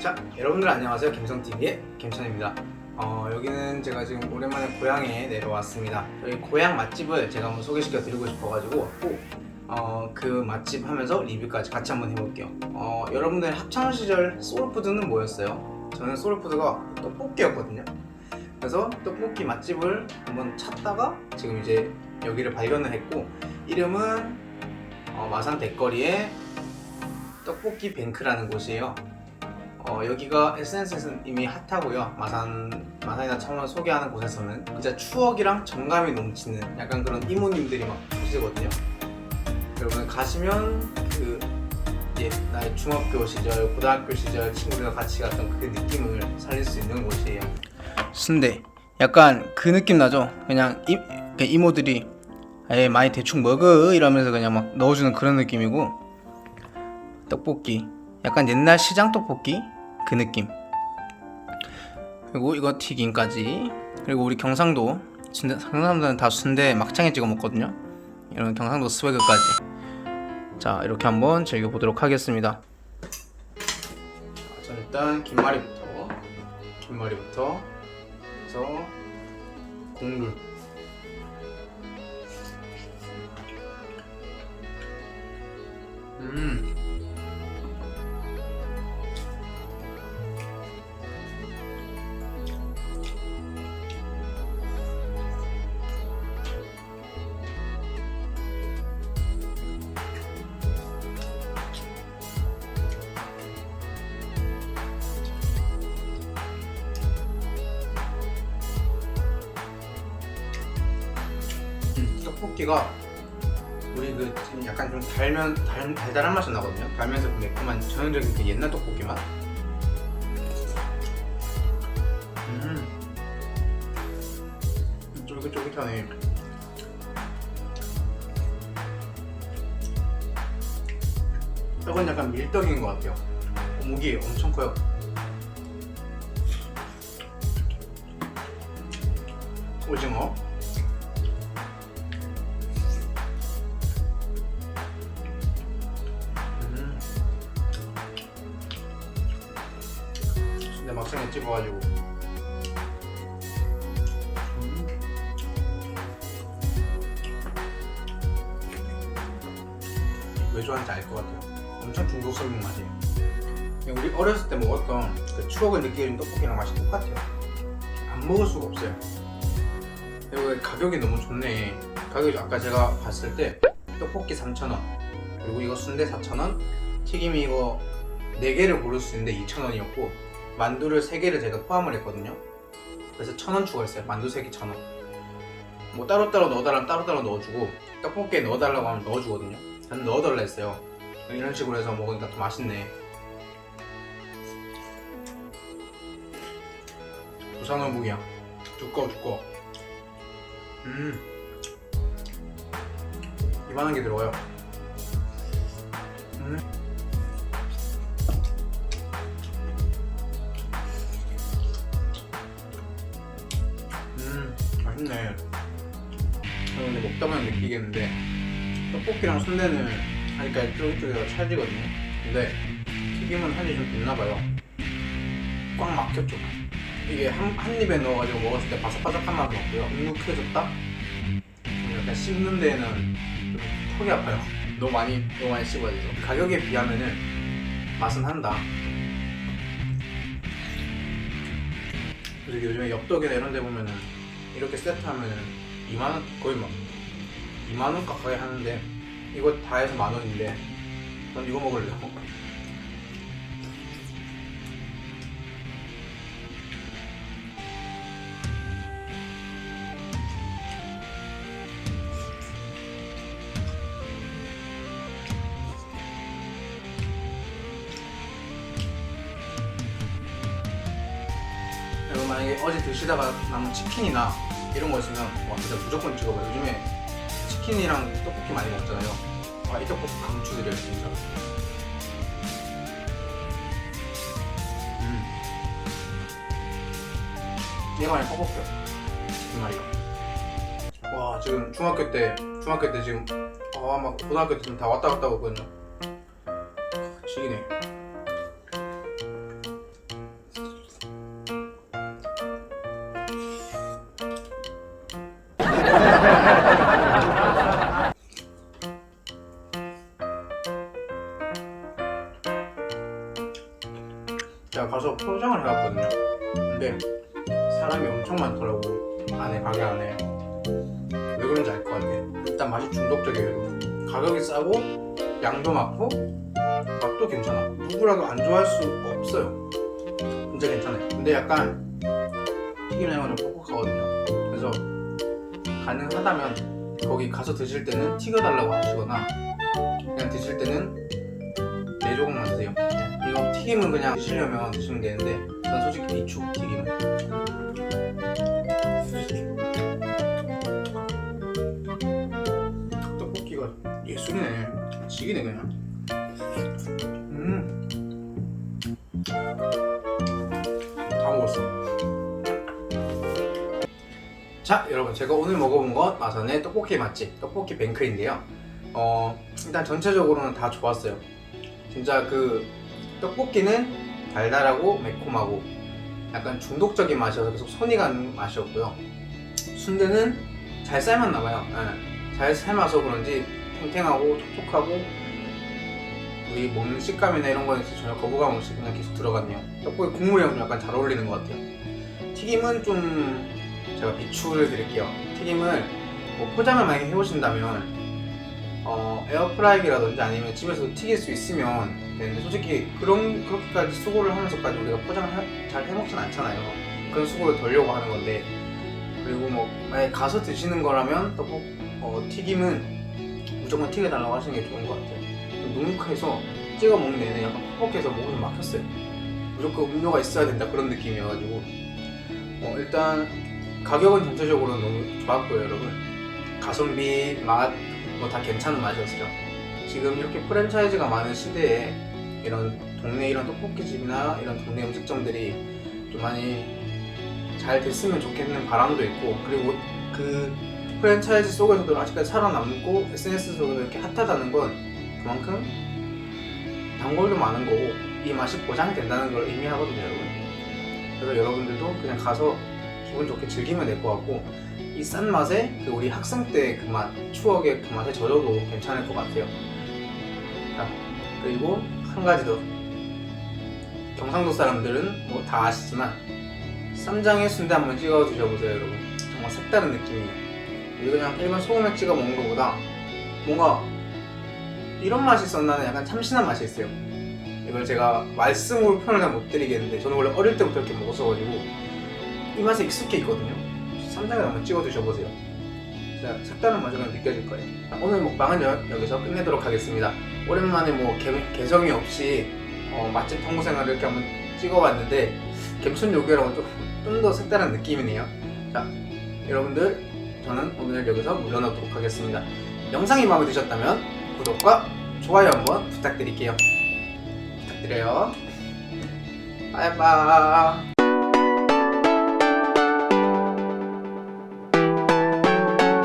자, 여러분들 안녕하세요. 김성TV의 김천입니다. 어, 여기는 제가 지금 오랜만에 고향에 내려왔습니다. 저희 고향 맛집을 제가 한번 소개시켜 드리고 싶어가지고 왔고, 어, 그 맛집 하면서 리뷰까지 같이 한번 해볼게요. 어, 여러분들 학창 시절 소울푸드는 뭐였어요? 저는 소울푸드가 떡볶이였거든요. 그래서 떡볶이 맛집을 한번 찾다가 지금 이제 여기를 발견을 했고, 이름은 어, 마산 대거리에 떡볶이 뱅크라는 곳이에요. 어, 여기가 SNS에서는 이미 핫하고요. 마산, 마산이나 창원 소개하는 곳에서는 진짜 추억이랑 정감이 넘치는 약간 그런 이모님들이 막 계시거든요. 여러분 가시면 그 예, 나의 중학교 시절, 고등학교 시절 친구들과 같이 갔던 그 느낌을 살릴 수 있는 곳이에요. 순대. 약간 그 느낌 나죠? 그냥 이, 그 이모들이 에 많이 대충 먹어 이러면서 그냥 막 넣어주는 그런 느낌이고 떡볶이 약간 옛날 시장 떡볶이 그 느낌. 그리고 이거 튀김까지. 그리고 우리 경상도 순대 경상도는 다 순대 막창에 찍어 먹거든요. 이런 경상도 스웨그까지. 자 이렇게 한번 즐겨 보도록 하겠습니다. 자 일단 김말이부터. 김말이부터 해서 국물 떡볶이가 우리 그 지금 약간 좀 달면 달, 달달한 맛이 나거든요. 달면서 그 매콤한 전형적인 그 옛날 떡볶이 맛. 음, 쫄깃쫄깃하네. 떡은 약간 밀떡인 것 같아요. 목이 엄청 커요. 오징어. 막상에 찍어가지고. 음. 왜 좋아하는지 알 것 같아요. 엄청 중독성인 맛이에요 그냥 우리 어렸을 때 먹었던 그 추억을 느끼는 떡볶이랑 맛이 똑같아요. 안 먹을 수가 없어요. 그리고 가격이 너무 좋네. 가격이 아까 제가 봤을 때 떡볶이 3,000원. 그리고 이거 순대 4,000원? 튀김이 이거 4개를 고를 수 있는데 2,000원이었고 만두를 3개를 제가 포함을 했거든요. 그래서 1,000원 추가했어요. 만두 3개 1,000원. 뭐 따로따로 넣어달라면 따로따로 넣어주고 떡볶이에 넣어달라고 하면 넣어주거든요. 저는 넣어달라 했어요. 이런 식으로 해서 먹으니까 더 맛있네. 부산 어묵이야. 두꺼워 두꺼워. 음. 이만한 게 들어가요. 음. 맛있네. 저 근데 먹다 보면 느끼겠는데 떡볶이랑 순대는 하니까 쫄깃쫄깃하고 찰지거든요. 근데 튀김은 한이 좀 됐나봐요. 꽉 막혔죠. 이게 한, 한 입에 넣어가지고 먹었을 때 바삭바삭한 맛은 없고요. 눅눅해졌다? 약간 씹는 데는 좀 턱이 아파요. 너무 많이, 너무 많이 씹어야 돼서. 가격에 비하면은 맛은 한다. 그래서 요즘에 엽떡이나 이런 데 보면은 이렇게 세트하면은 2만원, 거의 막 2만원 가까이 하는데 이거 다 해서 만원인데 전 이거 먹을래요. 어제 드시다가 남은 치킨이나 이런 거 있으면 와 진짜 무조건 찍어봐요. 요즘에 치킨이랑 떡볶이 많이 먹잖아요. 와이 떡볶이 강추드려요 진짜. 음. 뻑뻑해요. 치킨 말이가 와 지금 중학교 때 중학교 때 지금 아막 고등학교 때 지금 다 왔다 갔다 오거든요. 지기네 제가 가서 포장을 해왔거든요. 근데 사람이 엄청 많더라고 안에 가게 안에. 왜 그런지 알 것 같아. 일단 맛이 중독적이에요. 가격이 싸고 양도 많고 맛도 괜찮아. 누구라도 안 좋아할 수 없어요. 진짜 괜찮아요. 근데 약간 튀김 양은 좀 뻑뻑하거든요. 그래서 가능하다면 거기 가서 드실 때는 튀겨달라고 하시거나 그냥 드실 때는 네 조각만 드세요. 이거 튀김은 그냥 드시려면 드시면 되는데 전 솔직히 비추 튀김은. 떡볶이가 예술이네. 지기네 그냥. 자, 여러분 제가 오늘 먹어본 건 마산의 떡볶이 맛집 떡볶이 뱅크인데요. 어, 일단 전체적으로는 다 좋았어요. 진짜 그 떡볶이는 달달하고 매콤하고 약간 중독적인 맛이어서 계속 손이 가는 맛이었고요. 순대는 잘 삶았나 봐요. 예. 잘 삶아서 그런지 탱탱하고 촉촉하고 우리 먹는 식감이나 이런 거에 전혀 거부감 없이 그냥 계속 들어갔네요. 떡볶이 국물이랑 좀 약간 잘 어울리는 것 같아요. 튀김은 좀 제가 비추를 드릴게요. 튀김을 뭐 포장을 만약에 해오신다면 어, 에어프라이기라든지 아니면 집에서 튀길 수 있으면 되는데 솔직히 그런 그렇게까지 수고를 하면서까지 우리가 포장을 해- 잘 해먹진 않잖아요. 그런 수고를 덜려고 하는 건데 그리고 뭐 만약에 가서 드시는 거라면 떡볶 어, 튀김은 무조건 튀겨달라고 하시는 게 좋은 것 같아요. 좀 눅눅해서 찍어 먹는 데는 약간 퍽퍽해서 목이 좀 막혔어요. 무조건 음료가 있어야 된다 그런 느낌이어가지고 어, 일단 가격은 전체적으로 너무 좋았고요, 여러분. 가성비 맛 뭐 다 괜찮은 맛이었어요. 지금 이렇게 프랜차이즈가 많은 시대에 이런 동네 이런 떡볶이집이나 이런 동네 음식점들이 좀 많이 잘 됐으면 좋겠는 바람도 있고 그리고 그 프랜차이즈 속에서도 아직까지 살아남고 SNS 속에서 이렇게 핫하다는 건 그만큼 단골도 많은 거고 이 맛이 보장된다는 걸 의미하거든요 여러분 그래서 여러분들도 그냥 가서 기분 좋게 즐기면 될 것 같고 이 싼 맛에 그 우리 학생 때 그 맛, 추억의 그 맛에 젖어도 괜찮을 것 같아요. 자, 그리고 한 가지 더. 경상도 사람들은 뭐 다 아시지만 쌈장에 순대 한번 찍어 드셔보세요 여러분. 정말 색다른 느낌이에요. 이거 그냥 일반 소금에 찍어 먹는 것보다 뭔가 이런 맛이 있었나는 약간 참신한 맛이 있어요. 이걸 제가 말씀으로 표현을 잘못 드리겠는데 저는 원래 어릴 때부터 이렇게 먹었어가지고 이 맛에 익숙해 있거든요. 쌈장에 한번 찍어 드셔보세요. 진짜 색다른 맛이 느껴질 거예요. 오늘 먹방은 여, 여기서 끝내도록 하겠습니다. 오랜만에 뭐 개, 개성이 없이 어, 맛집 탐구 생활을 이렇게 한번 찍어봤는데 gem춘 요괴랑은 좀더 색다른 느낌이네요. 자 여러분들 저는 오늘 여기서 물러나도록 하겠습니다. 영상이 마음에 드셨다면 구독과 좋아요 한번 부탁드릴게요. 부탁드려요. 빠이빠이